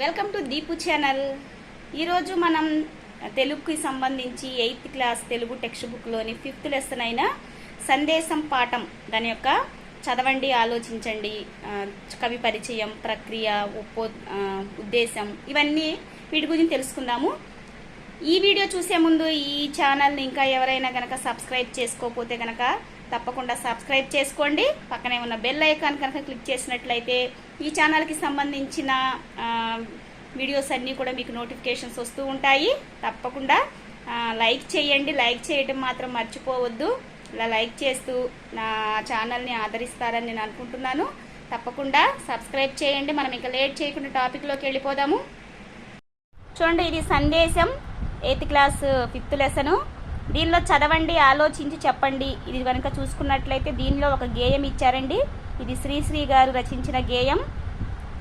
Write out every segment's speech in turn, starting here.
Welcome to Deepu channel ఈరోజు మనం తెలుగుకి సంబంధించి ఎయిత్ క్లాస్ తెలుగు టెక్స్ట్ బుక్లోని ఫిఫ్త్ లెసన్ అయిన సందేశం పాఠం దాని యొక్క చదవండి ఆలోచించండి కవి పరిచయం ప్రక్రియ ఒప్పో ఉద్దేశం ఇవన్నీ వీటి గురించి తెలుసుకుందాము. ఈ వీడియో చూసే ముందు ఈ ఛానల్ని ఇంకా ఎవరైనా కనుక సబ్స్క్రైబ్ చేసుకోకపోతే కనుక తప్పకుండా సబ్స్క్రైబ్ చేసుకోండి. పక్కనే ఉన్న బెల్ ఐకాన్ కనుక క్లిక్ చేసినట్లయితే ఈ ఛానల్కి సంబంధించిన వీడియోస్ అన్నీ కూడా మీకు నోటిఫికేషన్స్ వస్తూ ఉంటాయి. తప్పకుండా లైక్ చేయండి. లైక్ చేయటం మాత్రం మర్చిపోవద్దు. ఇలా లైక్ చేస్తూ నా ఛానల్ని ఆదరిస్తారని నేను అనుకుంటున్నాను. తప్పకుండా సబ్స్క్రైబ్ చేయండి. మనం ఇంకా లేట్ చేయకుండా టాపిక్లోకి వెళ్ళిపోదాము. చూడండి ఇది సందేశం. Eighth class fifth lesson. దీనిలో చదవండి ఆలోచించి చెప్పండి. ఇది కనుక చూసుకున్నట్లయితే దీనిలో ఒక గేయం ఇచ్చారండి. ఇది శ్రీశ్రీ గారు రచించిన గేయం.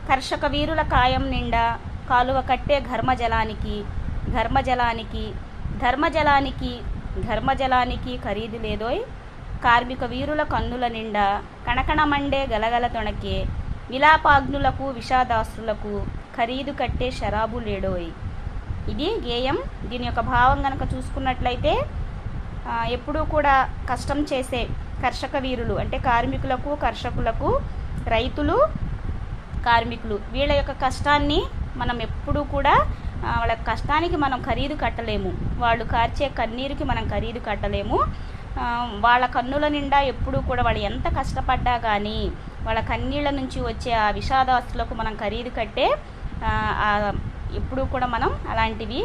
కర్షక వీరుల కాయం నిండా కాలువ కట్టే ఘర్మజలానికి ఘర్మజలానికి ధర్మజలానికి ధర్మజలానికి ఖరీదు లేదోయ్. కార్మిక వీరుల కన్నుల నిండా కణకణమండే గలగల తొణకే విలాపాగ్నులకు విషాదాసులకు ఖరీదు కట్టే షరాబు లేడోయ్. ఇది గేయం. దీని యొక్క భావం గనక చూసుకున్నట్లయితే ఎప్పుడూ కూడా కష్టం చేసే కర్షక వీరులు అంటే కార్మికులకు కర్షకులకు రైతులు కార్మికులు వీళ్ళ యొక్క కష్టాన్ని మనం ఎప్పుడూ కూడా వాళ్ళ కష్టానికి మనం ఖరీదు కట్టలేము. వాళ్ళు కార్చే కన్నీరుకి మనం ఖరీదు కట్టలేము. వాళ్ళ కన్నుల నిండా ఎప్పుడూ కూడా వాళ్ళు ఎంత కష్టపడ్డా కానీ వాళ్ళ కన్నీళ్ళ నుంచి వచ్చే ఆ విషాదాస్తులకు మనం ఖరీదు కట్టే ఎప్పుడూ కూడా మనం అలాంటివి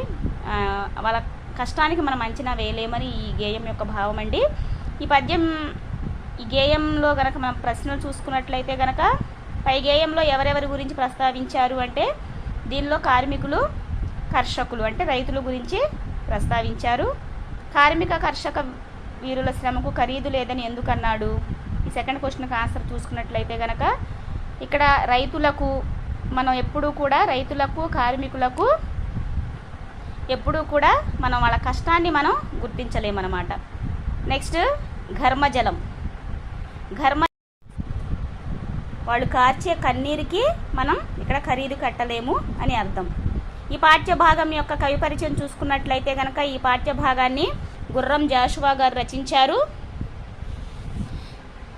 వాళ్ళ కష్టానికి మనం అంచనా వేయలేమని ఈ గేయం యొక్క భావం అండి. ఈ పద్యం ఈ గేయంలో గనక మనం ప్రశ్నలు చూసుకున్నట్లయితే గనక పై గేయంలో ఎవరెవరి గురించి ప్రస్తావించారు అంటే దీనిలో కార్మికులు కర్షకులు అంటే రైతుల గురించి ప్రస్తావించారు. కార్మిక కర్షక వీరుల శ్రమకు ఖరీదు లేదని ఎందుకన్నాడు? ఈ సెకండ్ క్వశ్చన్కి ఆన్సర్ చూసుకున్నట్లయితే గనక ఇక్కడ రైతులకు మనం ఎప్పుడూ కూడా రైతులకు కార్మికులకు ఎప్పుడూ కూడా మనం వాళ్ళ కష్టాన్ని మనం గుర్తించలేమన్నమాట. నెక్స్ట్ ఘర్మజలం. ఘర్మ వాళ్ళు కార్చే కన్నీరుకి మనం ఇక్కడ ఖరీదు కట్టలేము అని అర్థం. ఈ పాఠ్య భాగం యొక్క కవి పరిచయం చూసుకున్నట్లయితే కనుక ఈ పాఠ్య భాగాన్ని గుర్రం జాషువా గారు రచించారు.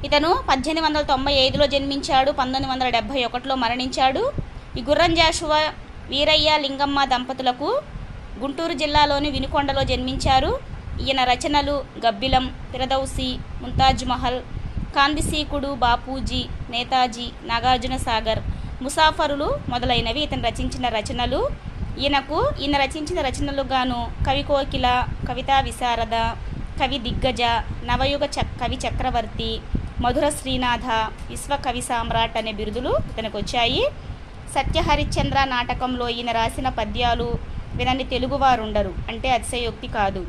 ఇతను పద్దెనిమిది వందల తొంభై ఐదులో జన్మించాడు పంతొమ్మిది వందల డెబ్భై ఒకటిలో మరణించాడు. ఈ గుర్రం జాషువ వీరయ్య లింగమ్మ దంపతులకు గుంటూరు జిల్లాలోని వినుకొండలో జన్మించారు. ఈయన రచనలు గబ్బిలం ఫిరదౌసి ముంతాజ్ మహల్ కాందిసీకుడు బాపూజీ నేతాజీ నాగార్జున సాగర్ ముసాఫరులు మొదలైనవి ఇతను రచించిన రచనలు. ఈయనకు ఈయన రచించిన రచనలు గాను కవి కోకిల కవితా విశారద కవి దిగ్గజ నవయుగ చ కవి చక్రవర్తి మధుర శ్రీనాథ విశ్వకవి సామ్రాట్ అనే బిరుదులు ఇతనికి వచ్చాయి సత్యహరిశ్చంద్ర నాటకంలో ఈయన రాసిన పద్యాలు వినని తెలుగువారుండరు అంటే అతిశయోక్తి కాదు.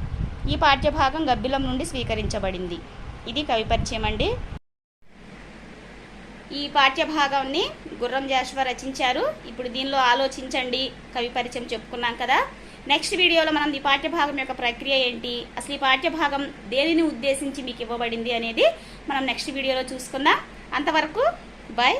ఈ పాఠ్యభాగం గబ్బిలం నుండి స్వీకరించబడింది. ఇది కవి పరిచయం అండి. ఈ పాఠ్యభాగాన్ని గుర్రం జాషువా రచించారు. ఇప్పుడు దీనిలో ఆలోచించండి. కవి పరిచయం చెప్పుకున్నాం కదా. నెక్స్ట్ వీడియోలో మనం ఈ పాఠ్యభాగం యొక్క ప్రక్రియ ఏంటి? అసలు ఈ పాఠ్యభాగం దేనిని ఉద్దేశించి మీకు ఇవ్వబడింది అనేది మనం నెక్స్ట్ వీడియోలో చూసుకుందాం. అంతవరకు బాయ్